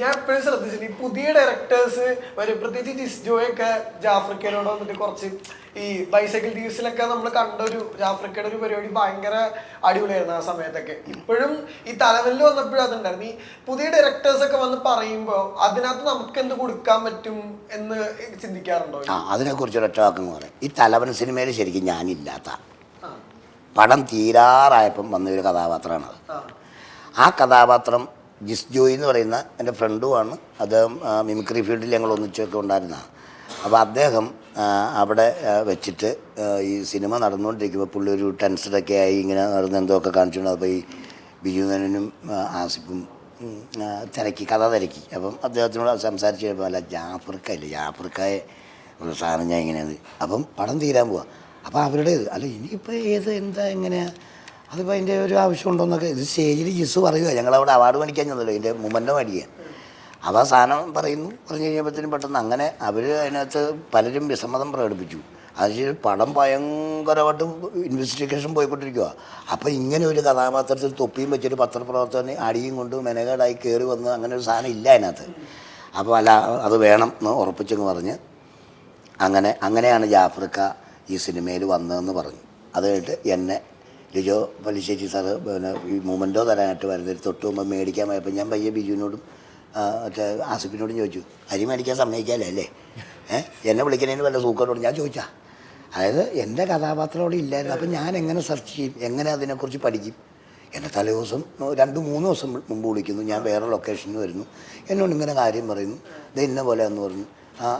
ഞാൻ എപ്പോഴും ശ്രദ്ധിച്ചിട്ടുണ്ട്. ഈ പുതിയ ഡയറക്ടേഴ്സ് വരും. പ്രത്യേകിച്ച് ജിസ് ജോയൊക്കെ ജാഫ്രിക്കനോട് വന്നിട്ട് കുറച്ച് ഈ ബൈസൈക്കിൾ ഡീവ്സിലൊക്കെ നമ്മൾ കണ്ട ഒരു ജാഫ്രിക്കയുടെ ഒരു പരിപാടി ഭയങ്കര അടിപൊളിയായിരുന്നു ആ സമയത്തൊക്കെ. ഇപ്പോഴും ഈ തലവലിൽ വന്നപ്പോഴും അതുണ്ടായിരുന്നു. ഈ പുതിയ ഡയറക്ടേഴ്സ് ഒക്കെ വന്ന് പറയുമ്പോൾ അതിനകത്ത് നമുക്ക് എന്ത് കൊടുക്കാൻ പറ്റും എന്ന് ചിന്തിക്കാറുണ്ടോ? ആ അതിനെക്കുറിച്ച് ഒരൊറ്റ വാക്കെന്ന് പറയാം. ഈ തലവൻ സിനിമയിൽ ശരിക്കും ഞാനില്ലാത്ത പടം തീരാറായപ്പം വന്ന ഒരു കഥാപാത്രമാണത്. ആ, ആ കഥാപാത്രം ജിസ് ജോയി എന്ന് പറയുന്ന എന്റെ ഫ്രണ്ടുമാണ്. അദ്ദേഹം മിമിക്രി ഫീൽഡിൽ ഞങ്ങൾ ഒന്നിച്ചൊക്കെ ഉണ്ടായിരുന്നതാണ്. അപ്പോൾ അദ്ദേഹം അവിടെ വെച്ചിട്ട് ഈ സിനിമ നടന്നുകൊണ്ടിരിക്കുമ്പോൾ പുള്ളി ഒരു ടെൻസഡൊക്കെ ആയി ഇങ്ങനെ നടന്ന് എന്തൊക്കെ കാണിച്ചുകൊണ്ട് അപ്പോൾ ഈ ബിജുനനും ആസിഫും തിരക്കി കഥ തിരക്കി. അപ്പം അദ്ദേഹത്തിനോട് സംസാരിച്ച് കഴിയുമ്പോൾ അല്ല ജാഫർക്ക ജാഫർക്കായെ ഒരു സാധനം ഞാൻ ഇങ്ങനെയാണ്. അപ്പം പടം തീരാൻ പോവാം. അപ്പോൾ അവരുടേത് അല്ല ഇനിയിപ്പോൾ ഏത് എന്താ എങ്ങനെയാ അതിപ്പോൾ അതിന്റെ ഒരു ആവശ്യം ആവശ്യമുണ്ടോയെന്നൊക്കെ ഇത് സ്റ്റേജിൽ ജിസ് പറയുക ഞങ്ങളവിടെ അവാർഡ് മേടിക്കാൻ ചെന്നല്ലോ ഇതിന്റെ മുമ്പന്റെ മേടിക്കാൻ. അപ്പോൾ ആ സാധനം പറയുന്നു. പറഞ്ഞു കഴിഞ്ഞപ്പോഴത്തേനും പെട്ടെന്ന് അങ്ങനെ അവർ അതിനകത്ത് പലരും വിസമ്മതം പ്രകടിപ്പിച്ചു. അതിൽ പടം ഭയങ്കരമായിട്ട് ഇൻവെസ്റ്റിഗേഷൻ പോയിക്കൊണ്ടിരിക്കുക അപ്പോൾ ഇങ്ങനെ ഒരു കഥാപാത്രത്തിൽ തൊപ്പിയും വെച്ചിട്ട് പത്രപ്രവർത്തകന് അടിയും കൊണ്ട് മെനകേടായി കയറി വന്ന് അങ്ങനെ ഒരു സാധനം ഇല്ല അതിനകത്ത്. അപ്പോൾ അല്ല അത് വേണം എന്ന് ഉറപ്പിച്ചെന്ന് പറഞ്ഞ് അങ്ങനെ അങ്ങനെയാണ് ജാഫ്രിക്ക ഈ സിനിമയിൽ വന്നതെന്ന് പറഞ്ഞു. അത് കഴിഞ്ഞിട്ട് എന്നെ ലിജോ പലിശ്ശേരി സാറ് പിന്നെ ഈ മൂമെന്റോ തരാനായിട്ട് വരുന്നത് തൊട്ട് മുമ്പ് മേടിക്കാൻ പോയപ്പോൾ ഞാൻ പയ്യെ ബിജുവിനോടും മറ്റേ ആസിഫിനോടും ചോദിച്ചു അരി മേടിക്കാൻ സമ്മതിക്കാല്ലേ അല്ലേ? ഏഹ് എന്നെ വിളിക്കുന്നതിന് വല്ല സൂക്കറോട് ഞാൻ ചോദിച്ചാ. അതായത് എന്റെ കഥാപാത്രം ഇല്ലായിരുന്നു. അപ്പം ഞാൻ എങ്ങനെ സെർച്ച് ചെയ്യും? എങ്ങനെ അതിനെക്കുറിച്ച് പഠിക്കും? എന്നെ തലേ ദിവസം രണ്ട് മൂന്ന് ദിവസം മുമ്പ് വിളിക്കുന്നു. ഞാൻ വേറെ ലൊക്കേഷനിൽ വരുന്നു. എന്നോട് ഇങ്ങനെ കാര്യം പറയുന്നു. ഇത് ഇന്ന പോലെ എന്ന് പറഞ്ഞു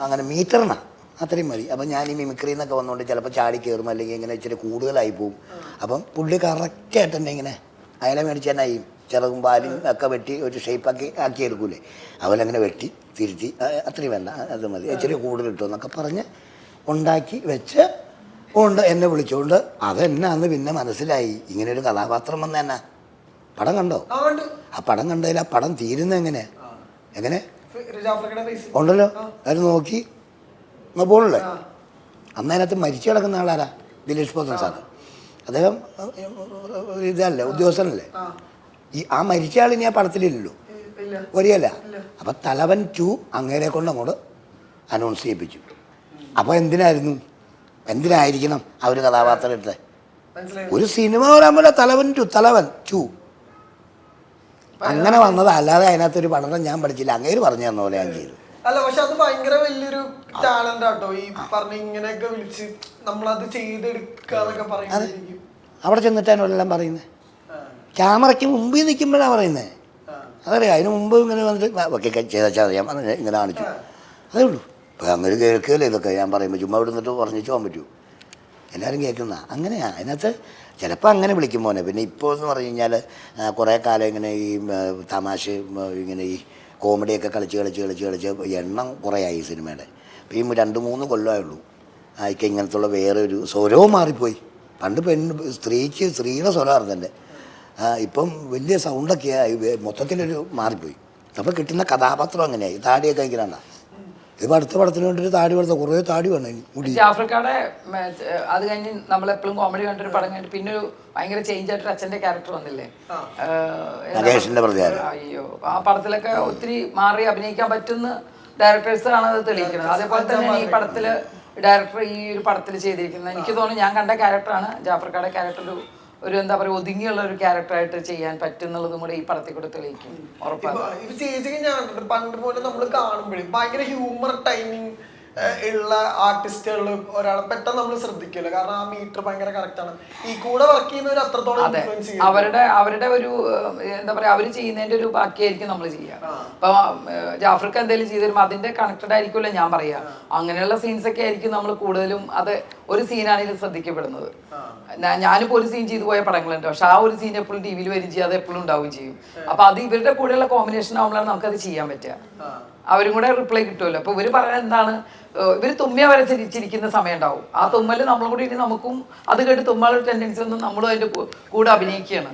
അങ്ങനെ മീറ്ററിനാ അത്രയും മതി. അപ്പം ഞാൻ ഈ മിമിക്രി എന്നൊക്കെ വന്നുകൊണ്ട് ചിലപ്പോൾ ചാടി കയറും അല്ലെങ്കിൽ ഇങ്ങനെ ഇച്ചിരി കൂടുതലായി പോകും അപ്പം പുള്ളി കറക്റ്റായിട്ട് തന്നെ ഇങ്ങനെ അയല മേടിച്ച് തന്നെ ആയി ചിറകും പാലും ഒക്കെ വെട്ടി ഒരു ഷേപ്പാക്കി ആക്കി എടുക്കൂലേ? അവലങ്ങനെ വെട്ടി തിരുത്തി അത്രയും വേണ്ട അത് മതി. ഇച്ചിരി കൂടുതൽ ഇട്ടു എന്നൊക്കെ പറഞ്ഞ് ഉണ്ടാക്കി വെച്ച് ഉണ്ട് എന്നെ വിളിച്ചുകൊണ്ട് അതെന്നാന്ന് പിന്നെ മനസ്സിലായി. ഇങ്ങനെ ഒരു കഥാപാത്രം വന്ന എന്നാ? പടം കണ്ടോ? ആ പടം കണ്ടതിൽ ആ പടം തീരുന്ന എങ്ങനെ? എങ്ങനെ? ഉണ്ടല്ലോ. അത് നോക്കി അങ്ങ് പോകണല്ലേ അന്ന് അതിനകത്ത് മരിച്ചു കിടക്കുന്ന ആളാരാ? ദിലീഷ് പോത്തൻ സാർ അദ്ദേഹം ഇതല്ലേ ഉദ്യോഗസ്ഥനല്ലേ? ഈ ആ മരിച്ച ആൾ ഇനി ആ പടത്തിലില്ലല്ലോ? വരികയല്ല? അപ്പം തലവൻ ടു അങ്ങേരെ കൊണ്ട് അങ്ങോട്ട് അനൗൺസ് ചെയ്യിപ്പിച്ചു. അപ്പോൾ എന്തിനായിരുന്നു? എന്തിനായിരിക്കണം ആ ഒരു കഥാപാത്രം ഇട്ടത് ഒരു സിനിമ വരാൻ പോലെ തലവൻ ടു തലവൻ ടു. അങ്ങനെ വന്നത് അല്ലാതെ അതിനകത്തൊരു പഠനം ഞാൻ പഠിച്ചില്ല. അങ്ങേര് പറഞ്ഞു തന്ന പോലെ ഞാൻ ചെയ്തു. അല്ല പക്ഷെ അത് ഭയങ്കര വലിയൊരു ടാലന്റ് ആട്ടോ. ഈ പറഞ്ഞ ഇങ്ങനെയൊക്കെ വിളിച്ച് നമ്മളത് ചെയ്തെടുക്കാന്നൊക്കെ പറയുന്നത് അവിടെ ചെന്നിട്ടാണ് എല്ലാം പറയുന്നത് ക്യാമറയ്ക്ക് മുമ്പിൽ നിൽക്കുമ്പോഴാണ് പറയുന്നത്. അതറിയാം? അതിന് മുമ്പ് ഇങ്ങനെ വന്നിട്ട് ഓക്കെ ചെയ്താൽ അറിയാം പറഞ്ഞു ഇങ്ങനെ കാണിച്ചു. അതേ ഉള്ളൂ. ഇപ്പം അങ്ങനെ കേൾക്കുകയല്ലേ ഇതൊക്കെ? ഞാൻ പറയുമ്പോൾ ചുമ്മാ ഇവിടെ നിന്നിട്ട് പറഞ്ഞു പോകാൻ പറ്റൂ. എല്ലാവരും കേൾക്കുന്ന. അങ്ങനെയാണ് അതിനകത്ത് ചിലപ്പോൾ അങ്ങനെ വിളിക്കും മോനെ. പിന്നെ ഇപ്പോൾ എന്ന് പറഞ്ഞു കഴിഞ്ഞാൽ കുറേ കാലം ഇങ്ങനെ ഈ തമാശ ഇങ്ങനെ ഈ കോമഡിയൊക്കെ കളിച്ച് കളിച്ച് കളിച്ച് കളിച്ച് എണ്ണം കുറേയായി സിനിമയുടെ. ഇപ്പം ഈ രണ്ട് മൂന്ന് കൊല്ലമായുള്ളൂ ആയിക്ക ഇങ്ങനത്തുള്ള വേറെ ഒരു സ്വരവും മാറിപ്പോയി. പണ്ട് പെണ്ണ് സ്ത്രീക്ക് സ്ത്രീയുടെ സ്വരമായിരുന്നു എന്റെ. ഇപ്പം വലിയ സൗണ്ടൊക്കെയായി മൊത്തത്തിലൊരു മാറിപ്പോയി. അപ്പോൾ കിട്ടുന്ന കഥാപാത്രം അങ്ങനെയായി. താടിയൊക്കെ ഇങ്ങനെയാണ് ഇതിപ്പോൾ അടുത്ത പടത്തിന് വേണ്ടിയിട്ട് താടി വളർത്ത കുറേ താടി വേണം. മുടി. ജാഫ്രിക്കയുടെ ഏഹ് അത് കഴിഞ്ഞ് നമ്മളെപ്പോഴും കോമഡി കണ്ടൊരു പടം കഴിഞ്ഞിട്ട് പിന്നെ ഒരു ഭയങ്കര ചേഞ്ച് ആയിട്ട് അച്ഛന്റെ ക്യാരക്ടർ വന്നില്ലേ? പ്രതികാരം. അയ്യോ ആ പടത്തിലൊക്കെ ഒത്തിരി മാറി അഭിനയിക്കാൻ പറ്റുന്ന ഡയറക്ടേഴ്സ് ആണ് അത് തെളിയിക്കുന്നത്. അതേപോലെ തന്നെ ഈ പടത്തിൽ ഡയറക്ടർ ഈ ഒരു പടത്തിൽ ചെയ്തിരിക്കുന്നത്. എനിക്ക് തോന്നുന്നു ഞാൻ കണ്ട ക്യാരക്ടറാണ് ജാഫർക്കാടെ ക്യാരക്ടർ ഒരു ഒരു എന്താ പറയുക ഒതുങ്ങിയുള്ള ഒരു ക്യാരക്ടറായിട്ട് ചെയ്യാൻ പറ്റുന്നുള്ളതും കൂടെ ഈ പടത്തിൽ കൂടെ തെളിയിക്കും. ഉറപ്പാണ്. ചേച്ചിക്ക് ഞാൻ പണ്ട് പോലെ നമ്മൾ കാണുമ്പോഴേ ഭയങ്കര ഹ്യൂമർ ടൈമിങ് ഉള്ള ആർട്ടിസ്റ്റുകളിൽ ഒരാളെ പെട്ടെന്ന് നമ്മൾ ശ്രദ്ധിക്കില്ല കാരണം ആ മീറ്റർ ഭയങ്കര കറക്റ്റ് ആണ്. ഈ കൂടെ വർക്ക് ചെയ്യുന്നവർ അത്രത്തോളം ഇൻഫ്ലുവൻസ് ചെയ്യും അവരുടെ അവരുടെ ഒരു എന്താ പറയാ അവർ ചെയ്യുന്നതിന്റെ ഒരു ബാക്കിയായിരിക്കും നമ്മൾ ചെയ്യുക. അപ്പൊ ജാഫ്രിക്ക എന്തെങ്കിലും ചെയ്തു തരുമ്പോൾ അതിന്റെ കണക്റ്റഡ് ആയിരിക്കുമല്ലോ ഞാൻ പറയാ. അങ്ങനെയുള്ള സീൻസ് ഒക്കെ ആയിരിക്കും നമ്മൾ കൂടുതലും അത് ഒരു സീനാണെങ്കിലും ശ്രദ്ധിക്കപ്പെടുന്നത്. ഞാനിപ്പോ ഒരു സീൻ ചെയ്തു പോയ പടങ്ങളുണ്ട്. പക്ഷെ ആ ഒരു സീൻ എപ്പോഴും ടി വിയിൽ വരും ചെയ്യും. അത് എപ്പോഴും ഉണ്ടാവുകയും ചെയ്യും. അപ്പൊ അത് ഇവരുടെ കൂടെയുള്ള കോമ്പിനേഷൻ ആവുമ്പോഴാണ് നമുക്ക് അത് ചെയ്യാൻ പറ്റുക. അവരും കൂടെ റിപ്ലൈ കിട്ടുമല്ലോ. അപ്പൊ ഇവർ പറയാൻ എന്താണ്? ഇവർ തുമ്മിയ വരെ ചിരിച്ചിരിക്കുന്ന സമയം ഉണ്ടാവും ആ തുമ്മൽ നമ്മളും കൂടി ഇനി നമുക്കും അത് കേട്ട് തുമ്മാളൊരു ടെൻഡൻസി ഒന്നും നമ്മളും അതിന്റെ കൂടെ അഭിനയിക്കുകയാണ്.